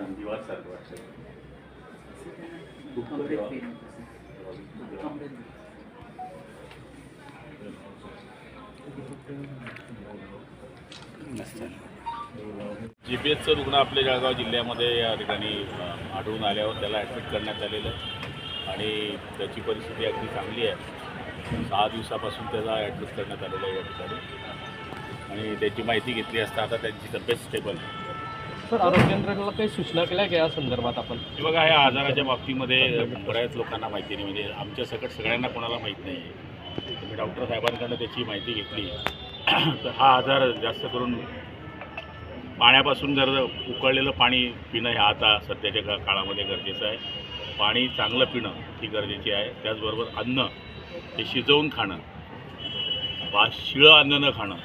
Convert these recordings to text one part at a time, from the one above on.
संधिवात सारखं वाटतं दुःख कमरेत तेव्हा- पेन होतं सर. तेव्हा- कमरेत दुखतं. जी पी एसचं रुग्ण आपल्या जळगाव जिल्ह्यामध्ये या ठिकाणी आढळून आल्यावर त्याला ॲडमिट करण्यात आलेलं आहे आणि त्याची परिस्थिती अगदी चांगली आहे सहा दिवसापासून त्याला ॲडमिट करण्यात आलेलं आहे या ठिकाणी आणि त्याची माहिती घेतली असता आता त्यांची तब्येत स्टेबल आहे. सर आरोग्य यंत्रणेला काही सूचना केल्या का या संदर्भात आपण? हे बघा ह्या आजाराच्या बाबतीमध्ये बऱ्याच लोकांना माहिती नाही म्हणजे आमच्या सकट सगळ्यांना कोणाला माहीत नाही. आहे मी डॉक्टर साहेबांकडनं त्याची माहिती घेतली. तर हा आजार जास्त करून पाण्यापासून जर उकळलेलं पाणी पिणं हे आता सध्याच्या का काळामध्ये गरजेचं आहे. पाणी चांगलं पिणं ही गरजेची आहे. त्याचबरोबर अन्न हे शिजवून खाणं बा शिळं अन्न न खाणं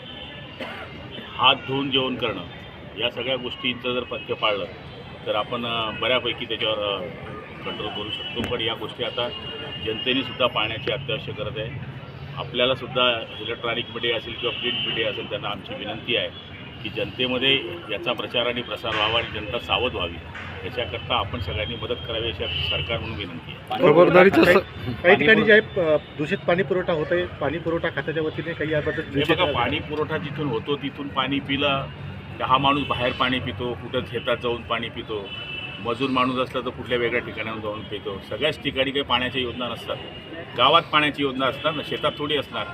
हात धुवून जेवण करणं या सगळ्या गोष्टींचं जर पथ्य पाळलं तर आपण बऱ्यापैकी त्याच्यावर कंट्रोल करू शकतो. पण या गोष्टी आता जनतेने सुद्धा पाळण्याची अत्यावश्यक गरज आहे. आपल्याला सुद्धा इलेक्ट्रॉनिक मीडिया असेल किंवा प्रिंट मीडिया असेल त्यांना आमची विनंती आहे की जनतेमध्ये याचा प्रचार आणि प्रसार व्हावा आणि जनता सावध व्हावी. याच्याकरता आपण सगळ्यांनी मदत करावी अशी सरकार म्हणून विनंती आहे. काही ठिकाणी जे आहे दूषित पाणी पुरवठा होत आहे पाणी पुरवठा खात्याच्या वतीने काही याबद्दल पाणी पुरवठा जिथून होतो तिथून पाणी पिलं तर हा माणूस बाहेर पाणी पितो कुठं शेतात जाऊन पाणी पितो मजूर माणूस असला तर कुठल्या वेगळ्या ठिकाणाहून जाऊन पितो. सगळ्याच ठिकाणी काही पाण्याच्या योजना नसतात. गावात पाण्याची योजना असतात ना शेतात थोडी असणार.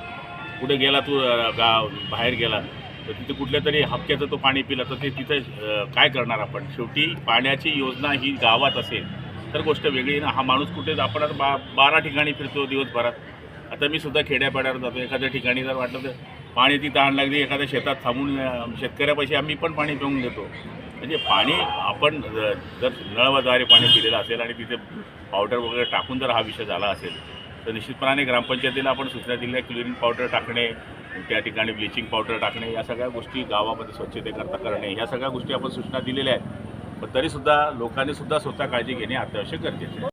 कुठे गेला तू गाव बाहेर गेला तर तिथे कुठल्या तरी हपक्याचं तो पाणी पिला तर ते तिथे काय करणार आपण? शेवटी पाण्याची योजना ही गावात असेल तर गोष्ट वेगळी ना. हा माणूस कुठे आपण आता बा बारा ठिकाणी फिरतो दिवसभरात. आता मी सुद्धा खेड्यापाड्यावर जातो. एखाद्या ठिकाणी जर वाटलं तर पाण्याची ताण लागली एखाद्या शेतात थांबून शेतकऱ्यापाशी आम्ही पण पाणी पिऊन घेतो. म्हणजे पाणी आपण जर नळवाद्वारे पाणी पिलेलं असेल आणि तिथे पावडर वगैरे टाकून जर हा विषय झाला असेल तर निश्चितपणाने ग्रामपंचायतीला आपण सूचना दिल्या क्लोरीन पावडर टाकणे त्या ठिकाणी ब्लिचिंग पावडर टाकणे या सगळ्या गोष्टी गावामध्ये स्वच्छतेकरता करणे ह्या सगळ्या गोष्टी आपण सूचना दिलेल्या आहेत. पण तरीसुद्धा लोकांनीसुद्धा स्वतः काळजी घेणे अत्यावश्यक गरजेचे आहे.